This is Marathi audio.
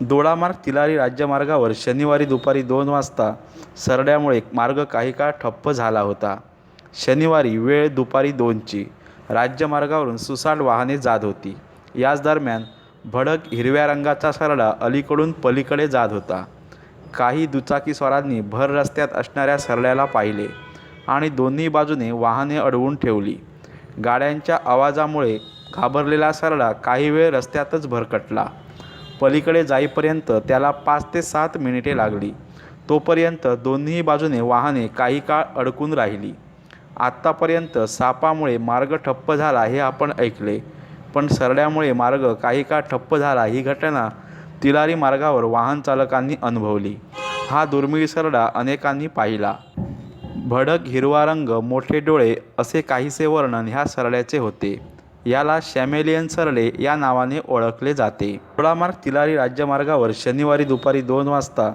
दोडामार्ग तिलारी राज्यमार्गावर शनिवारी दुपारी दोन वाजता सरड्यामुळे मार्ग काही काळ ठप्प झाला होता. शनिवारी वेळ दुपारी दोनची. राज्यमार्गावरून सुसाट वाहने जात होती. याच दरम्यान भडक हिरव्या रंगाचा सरडा अलीकडून पलीकडे जात होता. काही दुचाकीस्वारांनी भर रस्त्यात असणाऱ्या सरड्याला पाहिले आणि दोन्ही बाजूने वाहने अडवून ठेवली. गाड्यांच्या आवाजामुळे घाबरलेला सरडा काही वेळ रस्त्यातच भरकटला. पलीकडे जाईपर्यंत त्याला पाच ते सात मिनिटे लागली. तोपर्यंत दोन्ही बाजूने वाहने काही काळ अडकून राहिली. आत्तापर्यंत सापामुळे मार्ग ठप्प झाला हे आपण ऐकले. पण सरड्यामुळे मार्ग काही काळ ठप्प झाला ही घटना तिलारी मार्गावर वाहन चालकांनी अनुभवली. हा दुर्मिळ सरडा अनेकांनी पाहिला. भडक हिरवा रंग मोठे डोळे असे काहीसे वर्णन ह्या सरड्याचे होते. याला शॅमेलियन सरले या नावाने ओळखले जाते. दोडामार्ग तिलारी राज्यमार्गावर शनिवारी दुपारी दोन वाजता